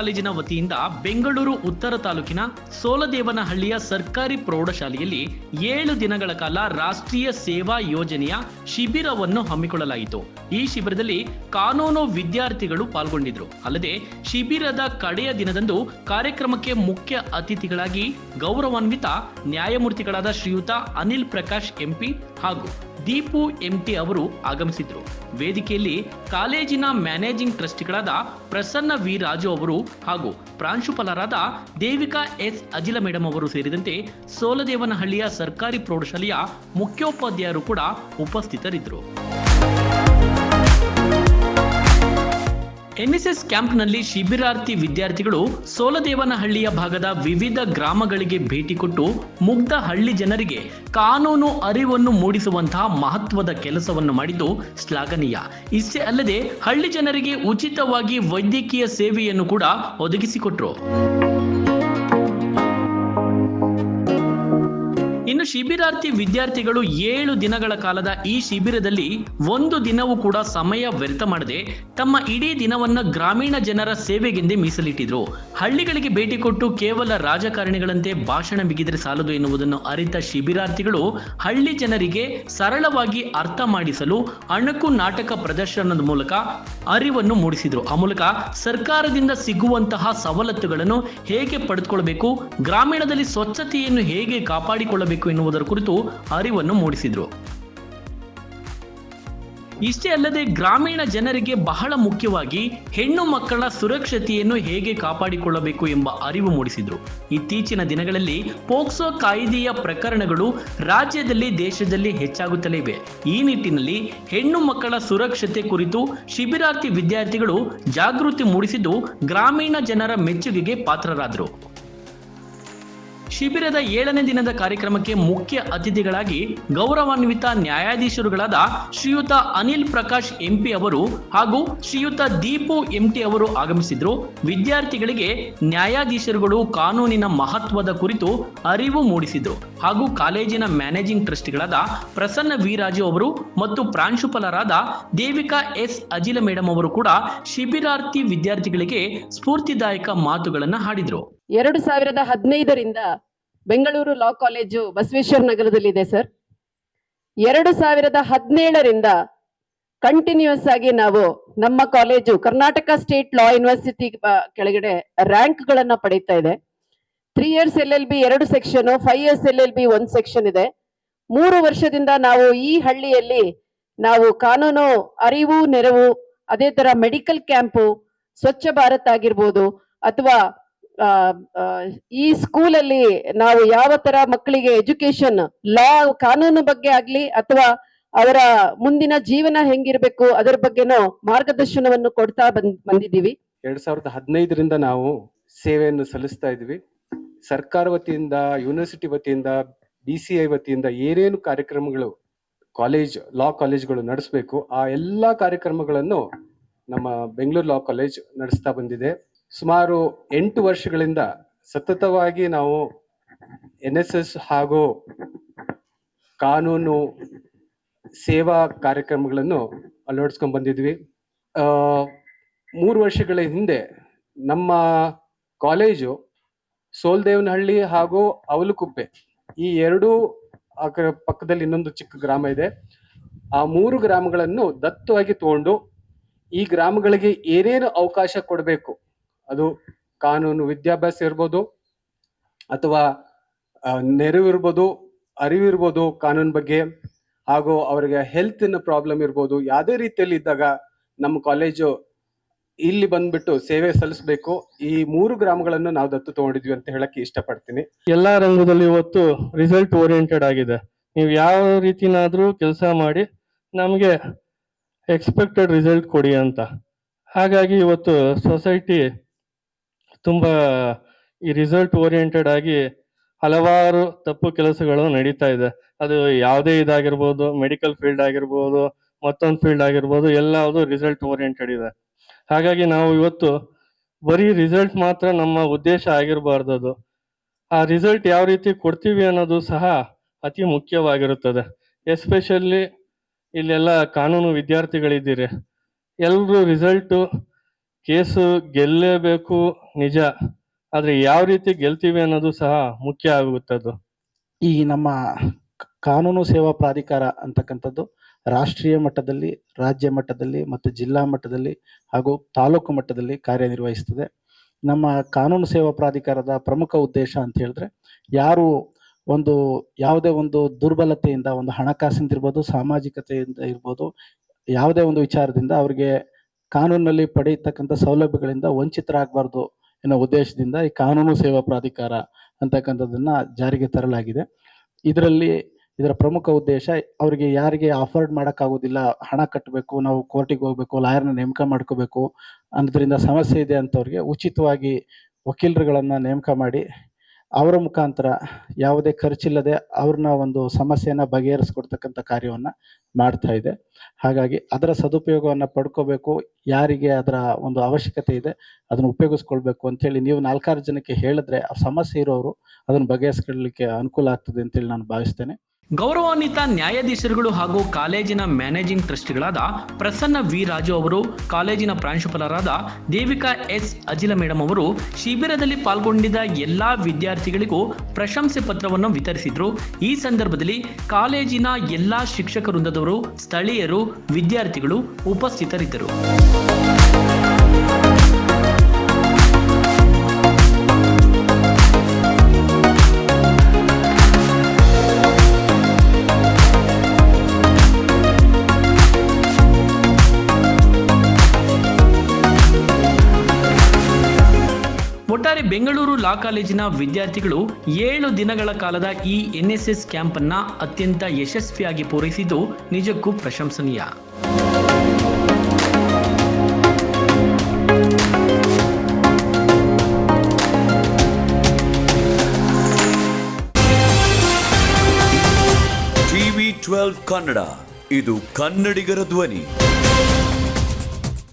ಕಾಲೇಜಿನ ವತಿಯಿಂದ ಬೆಂಗಳೂರು ಉತ್ತರ ತಾಲೂಕಿನ ಸೋಲದೇವನಹಳ್ಳಿಯ ಸರ್ಕಾರಿ ಪ್ರೌಢಶಾಲೆಯಲ್ಲಿ ಏಳು ದಿನಗಳ ಕಾಲ ರಾಷ್ಟ್ರೀಯ ಸೇವಾ ಯೋಜನೆಯ ಶಿಬಿರವನ್ನು ಹಮ್ಮಿಕೊಳ್ಳಲಾಯಿತು. ಈ ಶಿಬಿರದಲ್ಲಿ ಕಾನೂನು ವಿದ್ಯಾರ್ಥಿಗಳು ಪಾಲ್ಗೊಂಡಿದ್ರು ಅಲ್ಲದೆ ಶಿಬಿರದ ಕಡೆಯ ದಿನದಂದು ಕಾರ್ಯಕ್ರಮಕ್ಕೆ ಮುಖ್ಯ ಅತಿಥಿಗಳಾಗಿ ಗೌರವಾನ್ವಿತ ನ್ಯಾಯಮೂರ್ತಿಗಳಾದ ಶ್ರೀಯುತ ಅನಿಲ್ ಪ್ರಕಾಶ್, ಎಂಪಿ ಹಾಗೂ ದೀಪು ಎಂಟಿ ಅವರು ಆಗಮಿಸಿದ್ರು. ವೇದಿಕೆಯಲ್ಲಿ ಕಾಲೇಜಿನ ಮ್ಯಾನೇಜಿಂಗ್ ಟ್ರಸ್ಟಿಗಳಾದ ಪ್ರಸನ್ನ ವಿ ರಾಜು ಅವರು ಹಾಗೂ ಪ್ರಾಂಶುಪಾಲರಾದ ದೇವಿಕಾ ಎಸ್ ಅಜಿಲ ಮೇಡಮ್ ಅವರು ಸೇರಿದಂತೆ ಸೋಲದೇವನಹಳ್ಳಿಯ ಸರ್ಕಾರಿ ಪ್ರೌಢಶಾಲೆಯ ಮುಖ್ಯೋಪಾಧ್ಯಾಯರು ಕೂಡ ಉಪಸ್ಥಿತರಿದ್ದರು. ಎನ್ಎಸ್ಎಸ್ ಕ್ಯಾಂಪ್ನಲ್ಲಿ ಶಿಬಿರಾರ್ಥಿ ವಿದ್ಯಾರ್ಥಿಗಳು ಸೋಲದೇವನಹಳ್ಳಿಯ ಭಾಗದ ವಿವಿಧ ಗ್ರಾಮಗಳಿಗೆ ಭೇಟಿ ಕೊಟ್ಟು ಮುಗ್ಧ ಹಳ್ಳಿ ಜನರಿಗೆ ಕಾನೂನು ಅರಿವನ್ನು ಮೂಡಿಸುವಂತಹ ಮಹತ್ವದ ಕೆಲಸವನ್ನು ಮಾಡಿದ್ದು ಶ್ಲಾಘನೀಯ. ಇಷ್ಟೇ ಅಲ್ಲದೆ ಹಳ್ಳಿ ಜನರಿಗೆ ಉಚಿತವಾಗಿ ವೈದ್ಯಕೀಯ ಸೇವೆಯನ್ನು ಕೂಡ ಒದಗಿಸಿಕೊಟ್ರು. ಇನ್ನು ಶಿಬಿರಾರ್ಥಿ ವಿದ್ಯಾರ್ಥಿಗಳು ಏಳು ದಿನಗಳ ಕಾಲದ ಈ ಶಿಬಿರದಲ್ಲಿ ಒಂದು ದಿನವೂ ಕೂಡ ಸಮಯ ವ್ಯರ್ಥ ಮಾಡದೆ ತಮ್ಮ ಇಡೀ ದಿನವನ್ನ ಗ್ರಾಮೀಣ ಜನರ ಸೇವೆಗೆಂದೇ ಮೀಸಲಿಟ್ಟಿದ್ರು. ಹಳ್ಳಿಗಳಿಗೆ ಭೇಟಿ ಕೊಟ್ಟು ಕೇವಲ ರಾಜಕಾರಣಿಗಳಂತೆ ಭಾಷಣ ಬಿಗಿದರೆ ಸಾಲದು ಎನ್ನುವುದನ್ನು ಅರಿತ ಶಿಬಿರಾರ್ಥಿಗಳು ಹಳ್ಳಿ ಜನರಿಗೆ ಸರಳವಾಗಿ ಅರ್ಥ ಮಾಡಿಸಲು ಅಣಕು ನಾಟಕ ಪ್ರದರ್ಶನದ ಮೂಲಕ ಅರಿವನ್ನು ಮೂಡಿಸಿದ್ರು. ಆ ಮೂಲಕ ಸರ್ಕಾರದಿಂದ ಸಿಗುವಂತಹ ಸವಲತ್ತುಗಳನ್ನು ಹೇಗೆ ಪಡೆದುಕೊಳ್ಳಬೇಕು ಗ್ರಾಮೀಣದಲ್ಲಿ ಸ್ವಚ್ಛತೆಯನ್ನು ಹೇಗೆ ಕಾಪಾಡಿಕೊಳ್ಳಬೇಕು ಎನ್ನುವುದರ ಕುರಿತು ಅರಿವನ್ನು ಮೂಡಿಸಿದರು. ಇಷ್ಟೇ ಅಲ್ಲದೆ ಗ್ರಾಮೀಣ ಜನರಿಗೆ ಬಹಳ ಮುಖ್ಯವಾಗಿ ಹೆಣ್ಣು ಮಕ್ಕಳ ಸುರಕ್ಷತೆಯನ್ನು ಹೇಗೆ ಕಾಪಾಡಿಕೊಳ್ಳಬೇಕು ಎಂಬ ಅರಿವು ಮೂಡಿಸಿದರು. ಇತ್ತೀಚಿನ ದಿನಗಳಲ್ಲಿ ಪೋಕ್ಸೋ ಕಾಯ್ದೆಯ ಪ್ರಕರಣಗಳು ರಾಜ್ಯದಲ್ಲಿ ದೇಶದಲ್ಲಿ ಹೆಚ್ಚಾಗುತ್ತಲೇ ಇವೆ. ಈ ನಿಟ್ಟಿನಲ್ಲಿ ಹೆಣ್ಣು ಮಕ್ಕಳ ಸುರಕ್ಷತೆ ಕುರಿತು ಶಿಬಿರಾರ್ಥಿ ವಿದ್ಯಾರ್ಥಿಗಳು ಜಾಗೃತಿ ಮೂಡಿಸಿದ್ದು ಗ್ರಾಮೀಣ ಜನರ ಮೆಚ್ಚುಗೆಗೆ ಪಾತ್ರರಾದರು. ಶಿಬಿರದ ಏಳನೇ ದಿನದ ಕಾರ್ಯಕ್ರಮಕ್ಕೆ ಮುಖ್ಯ ಅತಿಥಿಗಳಾಗಿ ಗೌರವಾನ್ವಿತ ನ್ಯಾಯಾಧೀಶರುಗಳಾದ ಶ್ರೀಯುತ ಅನಿಲ್ ಪ್ರಕಾಶ್ ಎಂಪಿ ಅವರು ಹಾಗೂ ಶ್ರೀಯುತ ದೀಪು ಎಂಟಿ ಅವರು ಆಗಮಿಸಿದ್ರು. ವಿದ್ಯಾರ್ಥಿಗಳಿಗೆ ನ್ಯಾಯಾಧೀಶರುಗಳು ಕಾನೂನಿನ ಮಹತ್ವದ ಕುರಿತು ಅರಿವು ಮೂಡಿಸಿದ್ರು. ಹಾಗೂ ಕಾಲೇಜಿನ ಮ್ಯಾನೇಜಿಂಗ್ ಟ್ರಸ್ಟಿಗಳಾದ ಪ್ರಸನ್ನ ವಿರಾಜು ಅವರು ಮತ್ತು ಪ್ರಾಂಶುಪಾಲರಾದ ದೇವಿಕಾ ಎಸ್ ಅಜಿಲ ಮೇಡಮ್ ಅವರು ಕೂಡ ಶಿಬಿರಾರ್ಥಿ ವಿದ್ಯಾರ್ಥಿಗಳಿಗೆ ಸ್ಫೂರ್ತಿದಾಯಕ ಮಾತುಗಳನ್ನು ಹಾಡಿದ್ರು. ಎರಡು ಸಾವಿರದ ಹದಿನೈದರಿಂದ ಬೆಂಗಳೂರು ಲಾ ಕಾಲೇಜು ಬಸವೇಶ್ವರ ನಗರದಲ್ಲಿದೆ ಸರ್. ಎರಡು ಸಾವಿರದ ಹದಿನೇಳರಿಂದ ಕಂಟಿನ್ಯೂಸ್ ಆಗಿ ನಾವು ನಮ್ಮ college Karnataka state law university ಕೆಳಗಡೆ ರ್ಯಾಂಕ್ ಗಳನ್ನ ಪಡೀತಾ ಇದೆ. Three years L L B ಎರಡು section five years L L B ಒಂದ್ ಸೆಕ್ಷನ್ ಇದೆ. ಮೂರು ವರ್ಷದಿಂದ ನಾವು ಈ ಹಳ್ಳಿಯಲ್ಲಿ ನಾವು ಕಾನೂನು ಅರಿವು ನೆರವು, ಅದೇ ತರ ಮೆಡಿಕಲ್ ಕ್ಯಾಂಪು ಸ್ವಚ್ಛ ಭಾರತ್ ಆಗಿರ್ಬೋದು, ಅಥವಾ ಈ ಸ್ಕೂಲಲ್ಲಿ ನಾವು ಯಾವ ತರ ಮಕ್ಕಳಿಗೆ ಎಜುಕೇಶನ್ ಲಾ ಕಾನೂನು ಬಗ್ಗೆ ಆಗ್ಲಿ ಅಥವಾ ಅವರ ಮುಂದಿನ ಜೀವನ ಹೆಂಗಿರ್ಬೇಕು, ಅದರ ಬಗ್ಗೆನೂ ಮಾರ್ಗದರ್ಶನವನ್ನು ಕೊಡ್ತಾ ಬಂದ್, ಬಂದಿದ್ದೀವಿ. ಎರಡ್ ಸಾವಿರದ ಹದಿನೈದರಿಂದ ನಾವು ಸೇವೆಯನ್ನು ಸಲ್ಲಿಸ್ತಾ ಇದ್ವಿ ಸರ್ಕಾರ ವತಿಯಿಂದ ಯೂನಿವರ್ಸಿಟಿ ವತಿಯಿಂದ ಬಿ ಸಿ ಐ ವತಿಯಿಂದ ಏನೇನು ಕಾರ್ಯಕ್ರಮಗಳು ಕಾಲೇಜ್ ಲಾ ಕಾಲೇಜ್ಗಳು ನಡೆಸಬೇಕು, ಆ ಎಲ್ಲಾ ಕಾರ್ಯಕ್ರಮಗಳನ್ನು ನಮ್ಮ ಬೆಂಗಳೂರು ಲಾ ಕಾಲೇಜ್ ನಡೆಸ್ತಾ ಬಂದಿದೆ. ಸುಮಾರು ಎಂಟು ವರ್ಷಗಳಿಂದ ಸತತವಾಗಿ ನಾವು ಎನ್ ಎಸ್ ಎಸ್ ಹಾಗೂ ಕಾನೂನು ಸೇವಾ ಕಾರ್ಯಕ್ರಮಗಳನ್ನು ಅಳವಡಿಸ್ಕೊಂಡು ಬಂದಿದ್ವಿ. ಮೂರು ವರ್ಷಗಳ ಹಿಂದೆ ನಮ್ಮ ಕಾಲೇಜು ಸೋಲ್ದೇವನಹಳ್ಳಿ ಹಾಗೂ ಅವಲುಕುಪ್ಪೆ ಈ ಎರಡೂ ಪಕ್ಕದಲ್ಲಿ ಇನ್ನೊಂದು ಚಿಕ್ಕ ಗ್ರಾಮ ಇದೆ. ಆ ಮೂರು ಗ್ರಾಮಗಳನ್ನು ದತ್ತವಾಗಿ ತಗೊಂಡು ಈ ಗ್ರಾಮಗಳಿಗೆ ಏನೇನು ಅವಕಾಶ ಕೊಡಬೇಕು ಅದು ಕಾನೂನು ವಿದ್ಯಾಭ್ಯಾಸ ಇರ್ಬೋದು ಅಥವಾ ನೆರವಿರ್ಬೋದು ನೆರವು ಇರ್ಬೋದು, ಅರಿವು ಇರ್ಬೋದು ಕಾನೂನು ಬಗ್ಗೆ, ಹಾಗೂ ಅವರಿಗೆ ಹೆಲ್ತಿನ ಪ್ರಾಬ್ಲಮ್ ಇರ್ಬೋದು, ಯಾವುದೇ ರೀತಿಯಲ್ಲಿ ಇದ್ದಾಗ ನಮ್ಮ ಕಾಲೇಜು ಇಲ್ಲಿ ಬಂದ್ಬಿಟ್ಟು ಸೇವೆ ಸಲ್ಲಿಸಬೇಕು. ಈ ಮೂರು ಗ್ರಾಮಗಳನ್ನು ನಾವು ದತ್ತು ತಗೊಂಡಿದ್ವಿ ಅಂತ ಹೇಳಕ್ಕೆ ಇಷ್ಟಪಡ್ತೀನಿ. ಎಲ್ಲಾ ರಂಗದಲ್ಲಿ ಇವತ್ತು ರಿಸಲ್ಟ್ ಓರಿಯೆಂಟೆಡ್ ಆಗಿದೆ. ನೀವು ಯಾವ ರೀತಿನಾದ್ರೂ ಕೆಲಸ ಮಾಡಿ ನಮಗೆ ಎಕ್ಸ್ಪೆಕ್ಟೆಡ್ ರಿಸಲ್ಟ್ ಕೊಡಿ ಅಂತ. ಹಾಗಾಗಿ ಇವತ್ತು ಸೊಸೈಟಿ ತುಂಬಾ ಈ ರಿಸಲ್ಟ್ ಓರಿಯೆಂಟೆಡ್ ಆಗಿ ಹಲವಾರು ತಪ್ಪು ಕೆಲಸಗಳು ನಡೀತಾ ಇದೆ. ಅದು ಯಾವುದೇ ಇದಾಗಿರ್ಬೋದು ಮೆಡಿಕಲ್ ಫೀಲ್ಡ್ ಆಗಿರ್ಬೋದು, ಮತ್ತೊಂದು ಫೀಲ್ಡ್ ಆಗಿರ್ಬೋದು, ಎಲ್ಲವುದು ರಿಸಲ್ಟ್ ಓರಿಯೆಂಟೆಡ್ ಇದೆ. ಹಾಗಾಗಿ ನಾವು ಇವತ್ತು ಬರೀ ರಿಸಲ್ಟ್ ಮಾತ್ರ ನಮ್ಮ ಉದ್ದೇಶ ಆಗಿರಬಾರ್ದು ಅದು. ಆ ರಿಸಲ್ಟ್ ಯಾವ ರೀತಿ ಕೊಡ್ತೀವಿ ಅನ್ನೋದು ಸಹ ಅತಿ ಮುಖ್ಯವಾಗಿರುತ್ತದೆ. ಎಸ್ಪೆಷಲಿ ಇಲ್ಲೆಲ್ಲ ಕಾನೂನು ವಿದ್ಯಾರ್ಥಿಗಳಿದ್ದೀರಿ. ಎಲ್ಲರೂ ರಿಸಲ್ಟು ಕೇಸು ಗೆಲ್ಲಬೇಕು ನಿಜ, ಆದರೆ ಯಾವ ರೀತಿ ಗೆಲ್ತೀವಿ ಅನ್ನೋದು ಸಹ ಮುಖ್ಯ ಆಗುತ್ತದ್ದು ಈ ನಮ್ಮ ಕಾನೂನು ಸೇವಾ ಪ್ರಾಧಿಕಾರ ಅಂತಕ್ಕಂಥದ್ದು ರಾಷ್ಟ್ರೀಯ ಮಟ್ಟದಲ್ಲಿ, ರಾಜ್ಯ ಮಟ್ಟದಲ್ಲಿ ಮತ್ತು ಜಿಲ್ಲಾ ಮಟ್ಟದಲ್ಲಿ ಹಾಗೂ ತಾಲೂಕು ಮಟ್ಟದಲ್ಲಿ ಕಾರ್ಯನಿರ್ವಹಿಸ್ತದೆ ನಮ್ಮ ಕಾನೂನು ಸೇವಾ ಪ್ರಾಧಿಕಾರದ ಪ್ರಮುಖ ಉದ್ದೇಶ ಅಂತ ಹೇಳಿದ್ರೆ ಯಾರು ಒಂದು, ಯಾವುದೇ ಒಂದು ದುರ್ಬಲತೆಯಿಂದ, ಒಂದು ಹಣಕಾಸಿಂದಿರ್ಬೋದು ಸಾಮಾಜಿಕತೆಯಿಂದ ಇರ್ಬೋದು, ಯಾವುದೇ ಒಂದು ವಿಚಾರದಿಂದ ಅವರಿಗೆ ಕಾನೂನಲ್ಲಿ ಪಡೆಯತಕ್ಕಂಥ ಸೌಲಭ್ಯಗಳಿಂದ ವಂಚಿತರಾಗಬಾರ್ದು ಅನ್ನೋ ಉದ್ದೇಶದಿಂದ ಈ ಕಾನೂನು ಸೇವಾ ಪ್ರಾಧಿಕಾರ ಅಂತಕ್ಕಂಥದ್ದನ್ನ ಜಾರಿಗೆ ತರಲಾಗಿದೆ. ಇದರಲ್ಲಿ ಇದರ ಪ್ರಮುಖ ಉದ್ದೇಶ ಅವರಿಗೆ ಯಾರಿಗೆ ಅಫೋರ್ಡ್ ಮಾಡೋಕ್ಕಾಗೋದಿಲ್ಲ ಹಣ ಕಟ್ಟಬೇಕು, ನಾವು ಕೋರ್ಟಿಗೆ ಹೋಗ್ಬೇಕು, ಲಾಯರ್ನ ನೇಮಕ ಮಾಡ್ಕೋಬೇಕು ಅನ್ನೋದ್ರಿಂದ ಸಮಸ್ಯೆ ಇದೆ ಅಂತವ್ರಿಗೆ ಉಚಿತವಾಗಿ ವಕೀಲರುಗಳನ್ನು ನೇಮಕ ಮಾಡಿ ಅವರ ಮುಖಾಂತರ ಯಾವುದೇ ಖರ್ಚಿಲ್ಲದೆ ಅವ್ರನ್ನ ಒಂದು ಸಮಸ್ಯೆಯನ್ನು ಬಗೆಹರಿಸ್ಕೊಡ್ತಕ್ಕಂಥ ಕಾರ್ಯವನ್ನ ಮಾಡ್ತಾ ಇದೆ. ಹಾಗಾಗಿ ಅದರ ಸದುಪಯೋಗವನ್ನ ಪಡ್ಕೋಬೇಕು, ಯಾರಿಗೆ ಅದರ ಒಂದು ಅವಶ್ಯಕತೆ ಇದೆ ಅದನ್ನು ಉಪಯೋಗಿಸ್ಕೊಳ್ಬೇಕು ಅಂತೇಳಿ ನೀವು ನಾಲ್ಕಾರು ಜನಕ್ಕೆ ಹೇಳಿದ್ರೆ ಆ ಸಮಸ್ಯೆ ಇರೋರು ಅದನ್ನು ಬಗೆಹರಿಸ್ಕೊಳ್ಲಿಕ್ಕೆ ಅನುಕೂಲ ಆಗ್ತದೆ ಅಂತೇಳಿ ನಾನು ಭಾವಿಸ್ತೇನೆ. ಗೌರವಾನ್ವಿತ ನ್ಯಾಯಾಧೀಶರುಗಳು ಹಾಗೂ ಕಾಲೇಜಿನ ಮ್ಯಾನೇಜಿಂಗ್ ಟ್ರಸ್ಟಿಗಳಾದ ಪ್ರಸನ್ನ ವಿ. ರಾಜು ಅವರು, ಕಾಲೇಜಿನ ಪ್ರಾಂಶುಪಾಲರಾದ ದೇವಿಕಾ ಎಸ್. ಅಜಿಲ ಮೇಡಮ್ ಅವರು ಶಿಬಿರದಲ್ಲಿ ಪಾಲ್ಗೊಂಡಿದ್ದ ಎಲ್ಲಾ ವಿದ್ಯಾರ್ಥಿಗಳಿಗೂ ಪ್ರಶಂಸೆ ಪತ್ರವನ್ನು ವಿತರಿಸಿದ್ರು. ಈ ಸಂದರ್ಭದಲ್ಲಿ ಕಾಲೇಜಿನ ಎಲ್ಲಾ ಶಿಕ್ಷಕ ವೃಂದದವರು ಸ್ಥಳೀಯರು, ವಿದ್ಯಾರ್ಥಿಗಳು ಉಪಸ್ಥಿತರಿದ್ದರು. ಒಟ್ಟಾರೆ ಬೆಂಗಳೂರು ಲಾ ಕಾಲೇಜಿನ ವಿದ್ಯಾರ್ಥಿಗಳು ಏಳು ದಿನಗಳ ಕಾಲದ ಈ ಎನ್ಎಸ್ಎಸ್ ಕ್ಯಾಂಪ್ ಅನ್ನ ಅತ್ಯಂತ ಯಶಸ್ವಿಯಾಗಿ ಪೂರೈಸಿದ್ದು ನಿಜಕ್ಕೂ ಪ್ರಶಂಸನೀಯ. ಟಿವಿ ಟ್ವೆಲ್ವ್ ಕನ್ನಡ, ಇದು ಕನ್ನಡಿಗರ ಧ್ವನಿ.